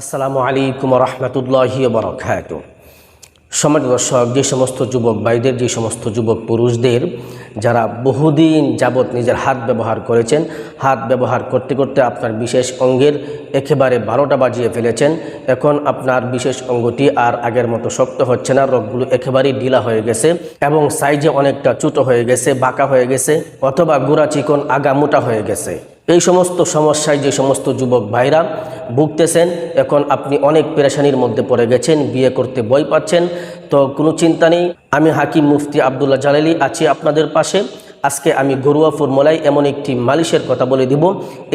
আসসালামু আলাইকুম রহমতুল্লাহি বরকাত সমাজ দর্শক, যে সমস্ত যুবক ভাইদের, যে সমস্ত যুবক পুরুষদের, যারা বহুদিন যাবৎ নিজের হাত ব্যবহার করেছেন, হাত ব্যবহার করতে করতে আপনার বিশেষ অঙ্গের একেবারে বারোটা বাজিয়ে ফেলেছেন, এখন আপনার বিশেষ অঙ্গটি আর আগের মতো শক্ত হচ্ছে না, রোগগুলো একেবারেই ঢিলা হয়ে গেছে এবং সাইজে অনেকটা ছোটো হয়ে গেছে, বাঁকা হয়ে গেছে অথবা গুড়া চিকন আগা মোটা হয়ে গেছে। এই সমস্ত সমস্যায় যে সমস্ত যুবক ভাইরা ভুগতেছেন, এখন আপনি অনেক পেরেশানির মধ্যে পড়ে গেছেন, বিয়ে করতে বই পাচ্ছেন, তো কোনো চিন্তা নেই। আমি হাকিম মুফতি আবদুল্লাহ জালালি আছি আপনাদের পাশে। আজকে আমি ঘরোয়া ফর্মুলায় এমন একটি মালিশের কথা বলে দিব।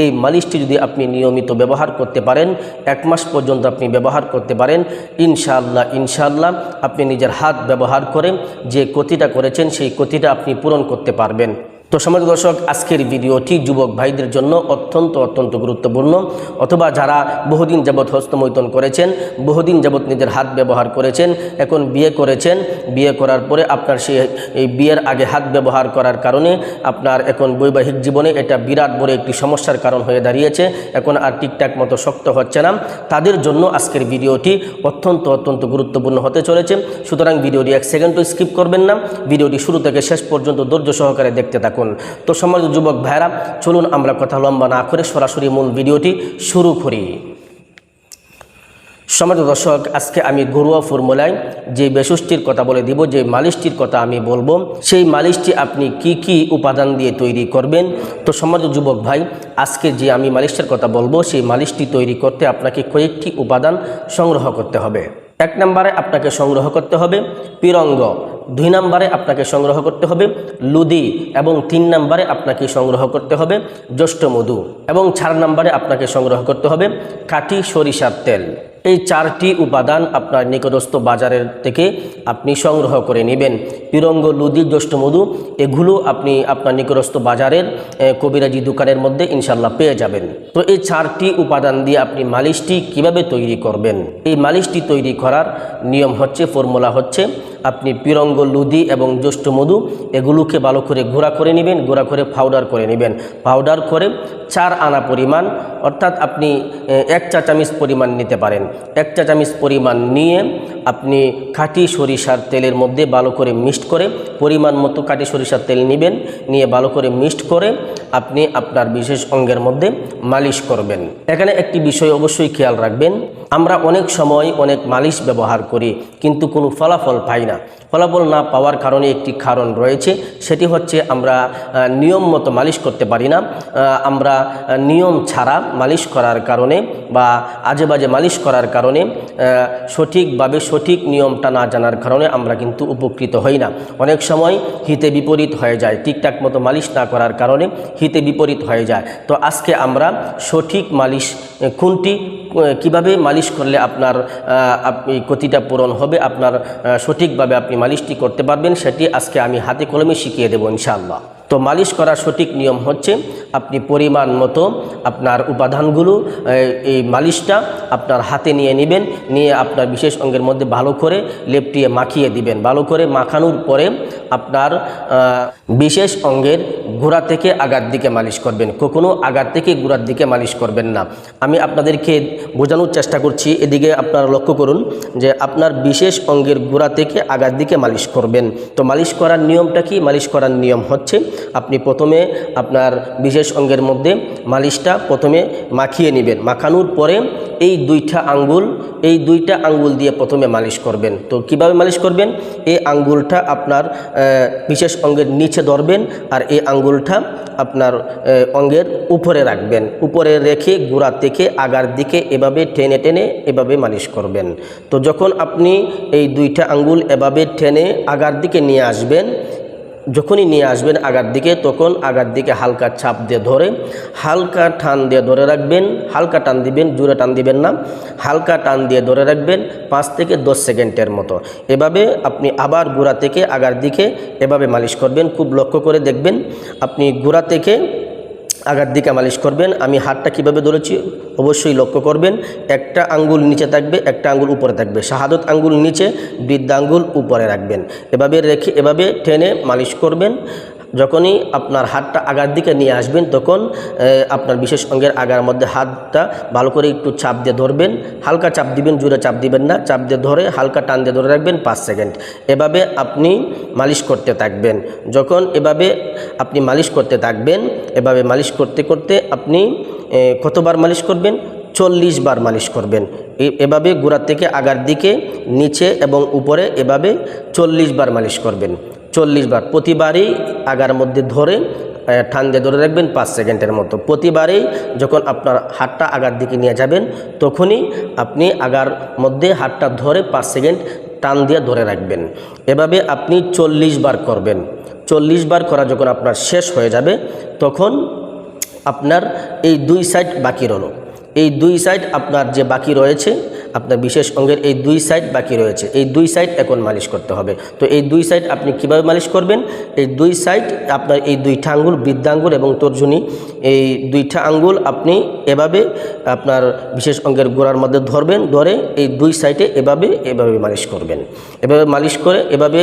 এই মালিশটি যদি আপনি নিয়মিত ব্যবহার করতে পারেন, এক মাস পর্যন্ত আপনি ব্যবহার করতে পারেন, ইনশাআল্লাহ ইনশাআল্লাহ আপনি নিজের হাত ব্যবহার করে যে ক্ষতিটা করেছেন, সেই ক্ষতিটা আপনি পূরণ করতে পারবেন। তো সমাজ দর্শক, আজকের ভিডিওটি যুবক ভাইদের জন্য অত্যন্ত অত্যন্ত গুরুত্বপূর্ণ। অথবা যারা বহুদিন যাবৎ হস্তমৈতন করেছেন, বহুদিন যাবৎ নিজের হাত ব্যবহার করেছেন, এখন বিয়ে করেছেন, বিয়ে করার পরে আপনার সে, এই বিয়ের আগে হাত ব্যবহার করার কারণে আপনার এখন বৈবাহিক জীবনে এটা বিরাট বড় একটি সমস্যার কারণ হয়ে দাঁড়িয়েছে। এখন আর ঠিকঠাক মতো শক্ত হচ্ছে না। তাদের জন্য আজকের ভিডিওটি অত্যন্ত অত্যন্ত গুরুত্বপূর্ণ হতে চলেছে। সুতরাং ভিডিওটি এক সেকেন্ডও স্কিপ করবেন না। ভিডিওটি শুরু থেকে শেষ পর্যন্ত ধৈর্য সহকারে দেখতে থাকুন। তো সমাজ যুবক ভাইরা চলুন আমরা কথা লম্বা না করে সরাসরি মূল ভিডিওটি শুরু করি। সমাজ দর্শক, আজকে আমি ঘরোয়া ফর্মুলায় যে বেসুষ্টির কথা বলে দিব, যে মালিশটির কথা আমি বলব, সেই মালিশটি আপনি কি কি উপাদান দিয়ে তৈরি করবেন? তো সমাজ যুবক ভাই, আজকে যে আমি মালিশটার কথা বলব, সেই মালিশটি তৈরি করতে আপনাকে কয়েকটি উপাদান সংগ্রহ করতে হবে। এক নম্বরে আপনাকে সংগ্রহ করতে হবে পিরঙ্গ, দুই নম্বরে আপনাকে সংগ্রহ করতে হবে লুদি এবং তিন নম্বরে আপনাকে সংগ্রহ করতে হবে জ্যৈষ্ঠ মধু এবং চার নম্বরে আপনাকে সংগ্রহ করতে হবে কাটি সরিষার তেল। এই চারটি উপাদান আপনার নিকটস্থ বাজারের থেকে আপনি সংগ্রহ করে নেবেন। পিরঙ্গ লুদি মধু এগুলো আপনি আপনার নিকটস্থ বাজারের কবিরাজি দোকানের মধ্যে ইনশাল্লাহ পেয়ে যাবেন। তো এই চারটি উপাদান দিয়ে আপনি মালিশটি কীভাবে তৈরি করবেন? এই মালিশটি তৈরি করার নিয়ম হচ্ছে, ফর্মুলা হচ্ছে আপনি পিরঙ্গ লুদি এবং জ্যৈষ্ঠ মধু এগুলোকে ভালো করে গুঁড়া করে নেবেন, গুঁড়া করে পাউডার করে নেবেন। পাউডার করে চার আনা পরিমাণ, অর্থাৎ আপনি এক চা চামিচ পরিমাণ নিতে পারেন। এক চা চামিচ পরিমাণ নিয়ে আপনি খাঁটি সরিষার তেলের মধ্যে ভালো করে মিক্সড করে, পরিমাণ মতো খাঁটি সরিষার তেল নেবেন, নিয়ে ভালো করে মিক্সড করে আপনি আপনার বিশেষ অঙ্গের মধ্যে মালিশ করবেন। এখানে একটি বিষয় অবশ্যই খেয়াল রাখবেন, আমরা অনেক সময় অনেক মালিশ ব্যবহার করি, কিন্তু কোনো ফলাফল পাই না। ফলাফল না পাওয়ার কারণে একটি কারণ রয়েছে সেটি হচ্ছে আমরা নিয়ম মতো মালিশ করতে পারি না। আমরা নিয়ম ছাড়া মালিশ করার কারণে বা আজে বাজে মালিশ করার কারণে সঠিকভাবে সঠিক নিয়মটা না জানার কারণে আমরা কিন্তু উপকৃত হই না। অনেক সময় হিতে বিপরীত হয়ে যায় ঠিকঠাক মতো মালিশ না করার কারণে হিতে বিপরীত হয়ে যায়। তো আজকে আমরা সঠিক মালিশ কোনটি কীভাবে মালিশ করলে আপনার ক্ষতিটা পূরণ হবে আপনার আহ, সঠিকভাবে আপনি মালিশটি করতে পারবেন সেটি আজকে আমি হাতে কলমে শিখিয়ে দেবো ইনশাআল্লাহ। তো মালিশ করার সঠিক নিয়ম হচ্ছে আপনি পরিমাণ মতো আপনার উপাদানগুলো এই, মালিশটা আপনার হাতে নিয়ে নেবেন নিয়ে আপনার বিশেষ অঙ্গের মধ্যে ভালো করে লেপটিয়ে মাখিয়ে দিবেন। ভালো করে মাখানোর পরে আপনার বিশেষ অঙ্গের গোড়া থেকে আগার দিকে মালিশ করবেন। কখনো আগার থেকে গোড়ার দিকে মালিশ করবেন না। আমি আপনাদেরকে বোঝানোর চেষ্টা করছি এদিকে আপনারা লক্ষ্য করুন যে আপনার বিশেষ অঙ্গের গোড়া থেকে আগার দিকে মালিশ করবেন। তো মালিশ করার নিয়মটা কি? মালিশ করার নিয়ম হচ্ছে আপনি প্রথমে আপনার বিশেষ অঙ্গের মধ্যে মালিশটা প্রথমে মাখিয়ে নেবেন। মাখানোর পরে এই দুইটা আঙ্গুল, এই দুইটা আঙ্গুল দিয়ে প্রথমে মালিশ করবেন। তো কীভাবে মালিশ করবেন? এই আঙ্গুলটা আপনার বিশেষ অঙ্গের নিচে ধরবেন আর এই আঙ্গুলটা আপনার অঙ্গের উপরে রাখবেন। উপরে রেখে গোড়া থেকে আগার দিকে এভাবে টেনে টেনে এভাবে মালিশ করবেন। তো যখন আপনি এই দুইটা আঙ্গুল এভাবে টেনে আগার দিকে নিয়ে আসবেন যখনই নিয়ে আসবেন আগার দিকে, তখন আগার দিকে হালকা ছাপ দিয়ে ধরে, হালকা টান দিয়ে ধরে রাখবেন, হালকা টান দিবেন, জোরে টান দিবেন না, হালকা টান দিয়ে ধরে রাখবেন পাঁচ থেকে দশ সেকেন্ডের মতো। এভাবে আপনি আবার গোড়া থেকে আগার দিকে এভাবে মালিশ করবেন। খুব লক্ষ্য করে দেখবেন, আপনি গোড়া থেকে আগার দিকে মালিশ করবেন। আমি হাতটা কীভাবে ধরেছি অবশ্যই লক্ষ্য করবেন। একটা আঙ্গুল নিচে থাকবে, একটা আঙ্গুল উপরে থাকবে। শাহাদত আঙ্গুল নিচে, বৃদ্ধাঙ্গুল উপরে রাখবেন। এভাবে রেখে, এভাবে টেনে মালিশ করবেন। যখনই আপনার হাতটা আগার দিকে নিয়ে আসবেন, তখন আপনার বিশেষ অঙ্গের আগার মধ্যে হাতটা ভালো করে একটু চাপ দিয়ে ধরবেন। হালকা চাপ দিবেন জুড়ে চাপ দিবেন না। চাপ দিয়ে ধরে হালকা টান দিয়ে ধরে রাখবেন পাঁচ সেকেন্ড। এভাবে আপনি মালিশ করতে থাকবেন। যখন এভাবে আপনি মালিশ করতে থাকবেন, এভাবে মালিশ করতে করতে আপনি কতবার মালিশ করবেন? চল্লিশ বার মালিশ করবেন। এভাবে গোড়া থেকে আগার দিকে, নিচে এবং উপরে এভাবে চল্লিশ বার মালিশ করবেন। চল্লিশ বার। প্রতিবারই আগার মধ্যে ধরে আহ, ঠান্ডা ধরে রাখবেন পাঁচ সেকেন্ডের মতো। প্রতিবারেই যখন আপনার হাতটা আগার দিকে নিয়ে যাবেন তখনই আপনি আগার মধ্যে হাতটা ধরে পাঁচ সেকেন্ড টান দিয়ে ধরে রাখবেন। এভাবে আপনি চল্লিশ বার করবেন। চল্লিশ বার করা যখন আপনার শেষ হয়ে যাবে তখন আপনার এই দুই সাইড বাকি রইল। এই দুই সাইড আপনার যে বাকি রয়েছে আপনার বিশেষ অঙ্গের এই দুই সাইড বাকি রয়েছে। এই দুই সাইড এখন মালিশ করতে হবে। তো এই দুই সাইড আপনি কীভাবে মালিশ করবেন? এই দুই সাইড আপনার এই দুইটা আঙ্গুল, বৃদ্ধাঙ্গুল এবং তর্জনী, এই দুইটা আঙ্গুল আপনি এভাবে আপনার বিশেষ অঙ্গের গোড়ার মধ্যে ধরবেন, ধরে এই দুই সাইডে এভাবে এভাবে মালিশ করবেন। এভাবে মালিশ করে এভাবে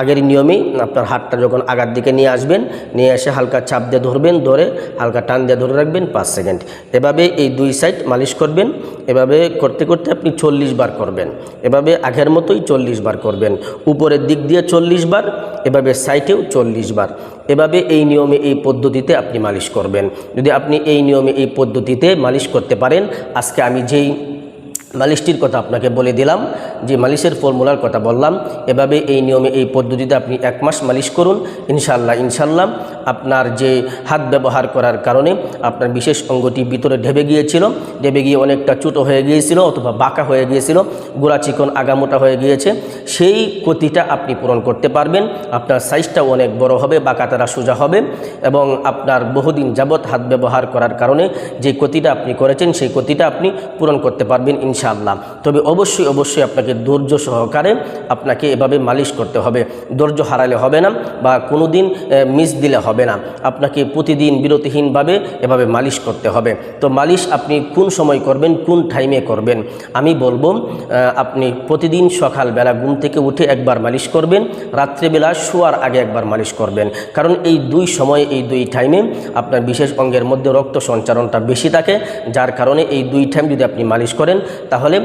আগের নিয়মেই আপনার হাতটা যখন আগার দিকে নিয়ে আসবেন, নিয়ে এসে হালকা চাপ দিয়ে ধরবেন, ধরে হালকা টান দিয়ে ধরে রাখবেন পাঁচ সেকেন্ড। এভাবে এই দুই সাইড মালিশ করবেন। এভাবে করতে করতে করতে আপনি চল্লিশ বার করবেন। এভাবে আগের মতোই চল্লিশ বার করবেন। উপরের দিক দিয়ে চল্লিশ বার, এভাবে সাইটেও চল্লিশ বার। এভাবে এই নিয়মে, এই পদ্ধতিতে আপনি মালিশ করবেন। যদি আপনি এই নিয়মে, এই পদ্ধতিতে মালিশ করতে পারেন, আজকে আমি যেই মালিশটির কথা আপনাকে বলে দিলাম, যে মালিশের ফর্মুলার কথা বললাম। এভাবে এই নিয়মে, এই পদ্ধতিতে আপনি এক মাস মালিশ করুন ইনশাল্লাহ ইনশাল্লাহ আপনার যে হাত ব্যবহার করার কারণে আপনার বিশেষ অঙ্গটি ভিতরে ঢেবে গিয়েছিল, ঢেবে গিয়ে অনেকটা ছোটো হয়ে গিয়েছিল অথবা বাঁকা হয়ে গিয়েছিল, গোড়া চিকন আগামোটা হয়ে গিয়েছে। সেই ক্ষতিটা আপনি পূরণ করতে পারবেন। আপনার সাইজটাও অনেক বড় হবে, বাঁকা তারা সোজা হবে এবং আপনার বহুদিন যাবৎ হাত ব্যবহার করার কারণে যে ক্ষতিটা আপনি করেছেন, সেই ক্ষতিটা আপনি পূরণ করতে পারবেন ইনশাআল্লাহ। তবে অবশ্যই অবশ্যই আপনাকে ধৈর্য সহকারে আপনাকে এভাবে মালিশ করতে হবে। ধৈর্য হারালে হবে না বা কোনো দিন মিস দিলে হবে না। আপনাকে প্রতিদিন বিরতিহীনভাবে এভাবে মালিশ করতে হবে। তো মালিশ আপনি কোন সময় করবেন, কোন টাইমে করবেন? আমি বলব আপনি প্রতিদিন সকালবেলা ঘুম থেকে উঠে একবার মালিশ করবেন, রাত্রেবেলা শোয়ার আগে একবার মালিশ করবেন। কারণ এই দুই সময়, এই দুই টাইমে আপনার বিশেষ অঙ্গের মধ্যে রক্ত সঞ্চারণটা বেশি থাকে। যার কারণে এই দুই টাইম যদি আপনি মালিশ করেন তাহলে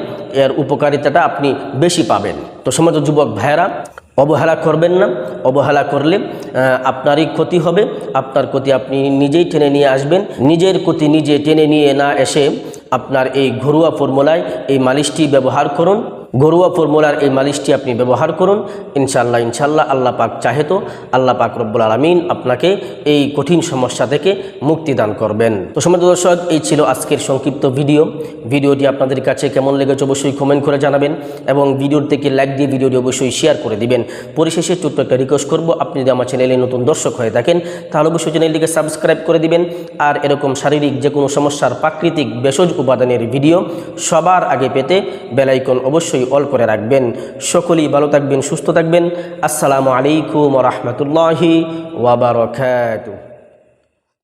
এর উপকারিতাটা আপনি বেশি পাবেন। তো সমাজ যুবক ভাইয়েরা, অবহেলা করবেন না। অবহেলা করলে আপনারই ক্ষতি হবে। আপনার ক্ষতি আপনি নিজেই টেনে নিয়ে আসবেন। নিজের ক্ষতি নিজে টেনে নিয়ে না এসে আপনার এই ঘরোয়া ফর্মুলায় এই মালিশটি ব্যবহার করুন। ঘরোয়া ফর্মুলার এই মালিশটি আপনি ব্যবহার করুন। ইনশাল্লাহ ইনশাল্লাহ আল্লাহ পাক চাহে তো আল্লাহ পাক রব্বুল আলমিন আপনাকে এই কঠিন সমস্যা থেকে মুক্তি দান করবেন। তো সমাজ দর্শক, এই ছিল আজকের সংক্ষিপ্ত ভিডিও। ভিডিওটি আপনাদের কাছে কেমন লেগেছে অবশ্যই কমেন্ট করে জানাবেন এবং ভিডিওর থেকে লাইক দিয়ে ভিডিওটি অবশ্যই শেয়ার করে দিবেন। পরিশেষে ছোট্ট একটা রিকোয়েস্ট করব, আপনি যদি আমার চ্যানেলে নতুন দর্শক হয়ে থাকেন, তাহলে অবশ্যই চ্যানেলটিকে সাবস্ক্রাইব করে দিবেন। আর এরকম শারীরিক যে কোনো সমস্যার প্রাকৃতিক ভেষজ উপাদানের ভিডিও সবার আগে পেতে বেলাইকন অবশ্যই অল করে রাখবেন। সকলেই ভালো থাকবেন সুস্থ থাকবেন। আসসালামু আলাইকুম রহমতুল্লাহি ওয়াবারকাতুহ